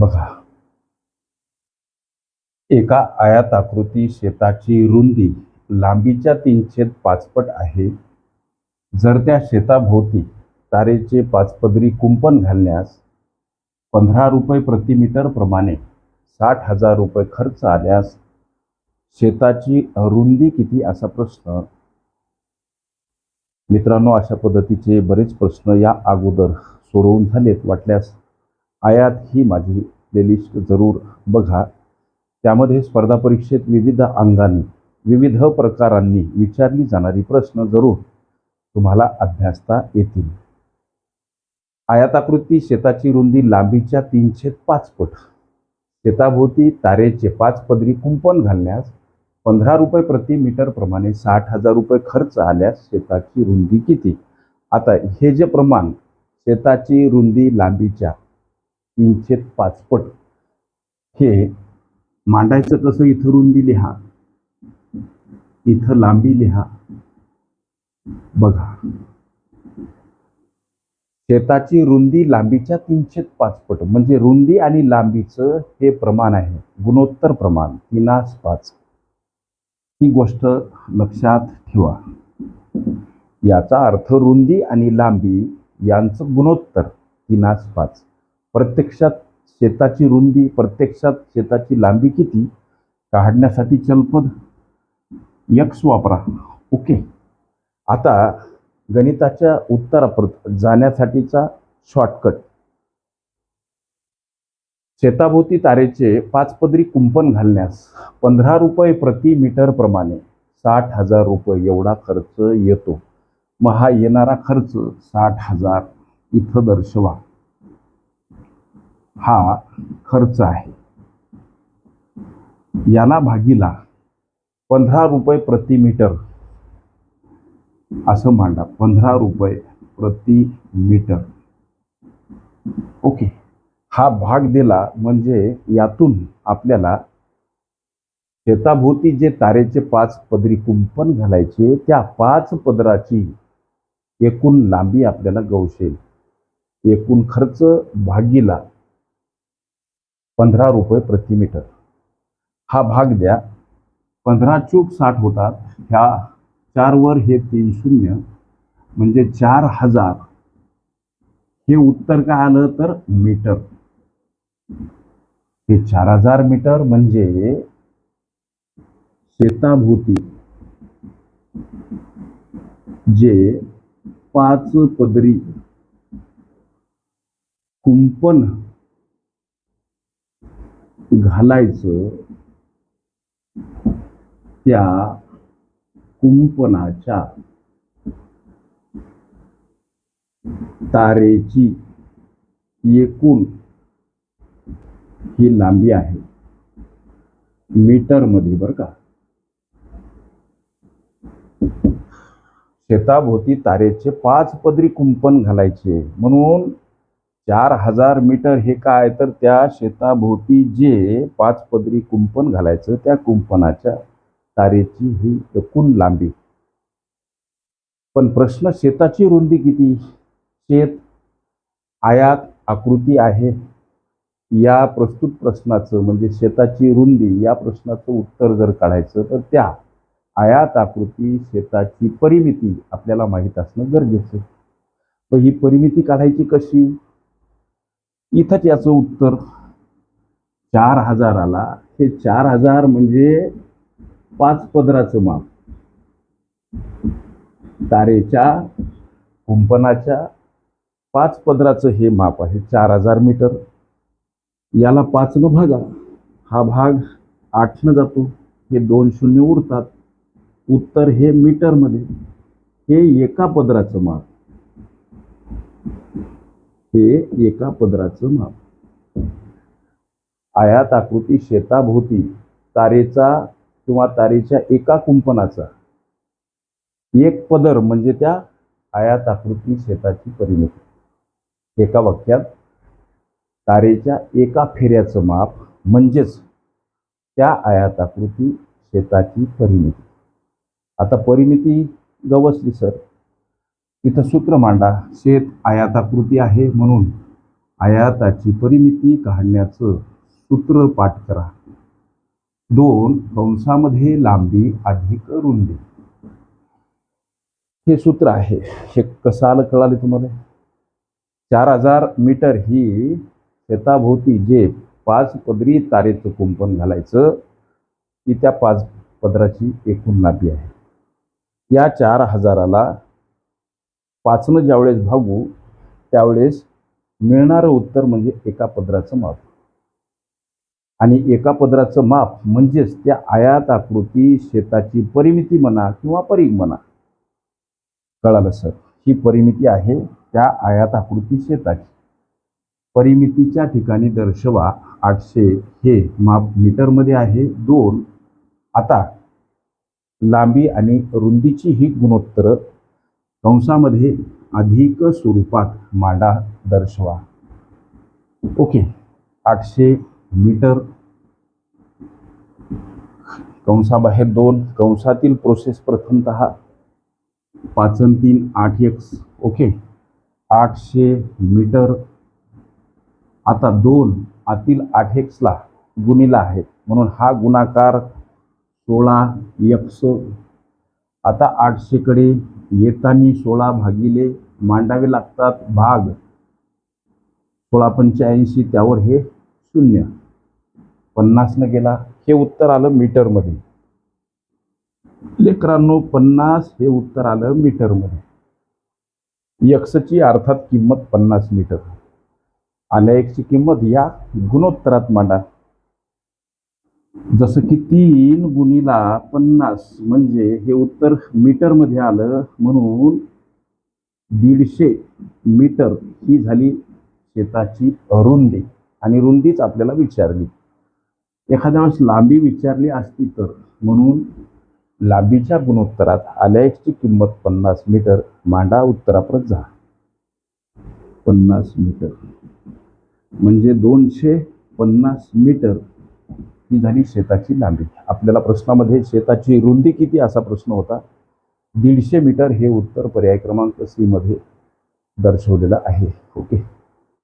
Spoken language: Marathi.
बघा. एका आयताकृती शेताची रुंदी लांबीच्या तीनशे पाचपट आहे. जर त्या शेताभोवती तारेचे पाचपदरी कुंपण घालण्यास पंधरा रुपये प्रति मीटर प्रमाणे साठ हजार रुपये खर्च आल्यास शेताची रुंदी किती असा प्रश्न? मित्रांनो अशा पद्धतीचे बरेच प्रश्न या अगोदर सोडवून झालेत वाटल्यास आयात ही माझी प्लेलिस्ट जरूर बघा. त्यामध्ये स्पर्धा परीक्षेत विविध अंगाने विविध प्रकारांनी विचारली जाणारी प्रश्न जरूर तुम्हाला अभ्यासता येतील. आयाताकृती शेताची रुंदी लांबीच्या तीनशे पाच पट शेताभोवती तारेचे पाच पदरी कुंपण घालण्यास पंधरा रुपये प्रति मीटर प्रमाणे साठ हजार रुपये खर्च आल्यास शेताची रुंदी किती? आता हे जे प्रमाण शेताची रुंदी लांबीच्या तीनशे पाचपट. हे मांडायचं कसं इथं रुंदी लिहा. इथं लांबी लिहा. बघा. शेताची रुंदी लांबीच्या तीनशे पाचपट. म्हणजे रुंदी आणि लांबीचं हे प्रमाण आहे. गुणोत्तर प्रमाण. तीनास पाच. ही गोष्ट लक्षात ठेवा. याचा अर्थ रुंदी आणि लांबी यांचं गुणोत्तर. तीनास पाच. प्रत्यक्षात शेताची रुंदी प्रत्यक्षात शेताची लांबी किती काढण्यासाठी चलपद यक्स वापरा. ओके. आता गणिताच्या उत्तरापर्यंत जाण्यासाठीचा शॉर्टकट शेताभोवती तारेचे पाच पदरी कुंपण घालण्यास पंधरा रुपये प्रति मीटर प्रमाणे साठ हजार रुपये एवढा खर्च येतो. मग हा येणारा खर्च साठ हजार. इथं दर्शवा. हा खर्च आहे. याला भागीला पंधरा रुपये प्रति मीटर. असं मांडा पंधरा रुपये प्रति मीटर. ओके. हा भाग दिला म्हणजे यातून आपल्याला शेताभोवती जे तारेचे पाच पदरी कुंपण घालायचे त्या पाच पदराची एकूण लांबी आपल्याला गवशेल. एकूण खर्च भागीला पंधरा रुपये प्रति मीटर. हा भाग द्या. पंधरा चूक साठ होतात. ह्या चारवर हे तीन शून्य. म्हणजे चार हजार. हे उत्तर काय आलं तर मीटर. हे चार हजार मीटर म्हणजे शेताभोवती जे पाच पदरी कुंपण घालायचं त्या कुंपणाच्या तारेची एकूण ही लांबी आहे. मीटरमध्ये बरं का. शेताभोवती तारेचे पाच पदरी कुंपण घालायचे. म्हणून चार हजार मीटर हे काय? तर त्या शेताभोवती जे पाच पदरी कुंपण घालायचं त्या कुंपणाच्या तारेची ही एकूण लांबी. पण प्रश्न शेताची रुंदी किती? शेत आयात आकृती आहे. या प्रस्तुत प्रश्नाचं म्हणजे शेताची रुंदी या प्रश्नाचं उत्तर जर काढायचं तर त्या आयात आकृती शेताची परिमिती आपल्याला माहीत असणं गरजेचं. पण ही परिमिती काढायची कशी? इथंच याचं उत्तर. चार हजाराला हे चार हजार म्हणजे पाच पदराचं माप. तारेच्या कुंपणाच्या पाच पदराचं हे माप आहे चार हजार मीटर. याला पाचनं भागा. हा भाग आठनं जातो. हे दोन शून्य उरतात. उत्तर हे मीटरमध्ये. हे एका पदराचं माप. हे एका पदराचं माप आयात आकृती शेताभोवती तारेचा किंवा तारेच्या एका कुंपणाचा. एक पदर म्हणजे त्या आयात आकृती शेताची परिमिती. एका वाक्यात तारेच्या एका फेऱ्याचं माप म्हणजेच त्या आयात आकृती शेताची परिमिती. आता परिमिती गवसली सर. इथं सूत्र मांडा. शेत आयाताकृती आहे म्हणून आयाताची परिमिती काढण्याचं सूत्र पाठ करा. दोन कंसामध्ये लांबी अधिक रुंदी. हे सूत्र आहे. हे कसं आलं कळाले तुम्हाला? चार हजार मीटर ही शेताभोवती जे पाच पदरी तारेचं कुंपण घालायचं ती त्या पाच पदराची एकूण लांबी आहे. या चार हजाराला पाचनं ज्यावेळेस भागू त्यावेळेस मिळणारं उत्तर म्हणजे एका पदराचं माप. आणि एका पदराचं माप म्हणजेच त्या आयात आकृती शेताची परिमिती म्हणा किंवा परीघ म्हणा. कळालं सर? ही परिमिती आहे त्या आयात आकृती शेताची. परिमितीच्या ठिकाणी दर्शवा आठशे. हे माप मीटरमध्ये आहे दोन. आता लांबी आणि रुंदीची ही गुणोत्तर कंसामध्ये अधिक स्वरूपात मांडा दर्शवा. ओके. आठशे मीटर. कंसाबाहेर दोन. कंसातील प्रोसेस प्रथमतः पाच अन तीन आठ एक्स ओके. आठशे मीटर. आता दोन आतील आठ एक्सला गुणिला आहे. म्हणून हा गुणाकार सोळा एक्स आता आठशेकडे येतानी सोळा भागिले मांडावे लागतात भाग. सोळा पंच्याऐंशी त्यावर हे शून्य. पन्नासनं गेला हे उत्तर आलं मीटरमध्ये. लेकरांनो पन्नास हे उत्तर आलं मीटरमध्ये. यक्षची अर्थात किंमत पन्नास मीटर. आल्या एकची किंमत या गुणोत्तरात मांडा. जसं की तीन गुणीला पन्नास म्हणजे हे उत्तर मीटरमध्ये आलं म्हणून दीडशे मीटर ही झाली शेताची रुंदी. आणि रुंदीच आपल्याला विचारली. एखाद्या वेळेस लांबी विचारली असती तर म्हणून लांबीच्या गुणोत्तरात आल्याची किंमत पन्नास मीटर मांडा उत्तराप्रत जा. पन्नास मीटर. म्हणजे दोनशे पन्नास मीटर. ही झाली? शेताची लांबी. आपल्याला प्रश्नामध्ये शेताची रुंदी किती? असा प्रश्न होता. दीडशे मीटर हे उत्तर पर्याय क्रमांक सीमध्ये दर्शवलेलं आहे. ओके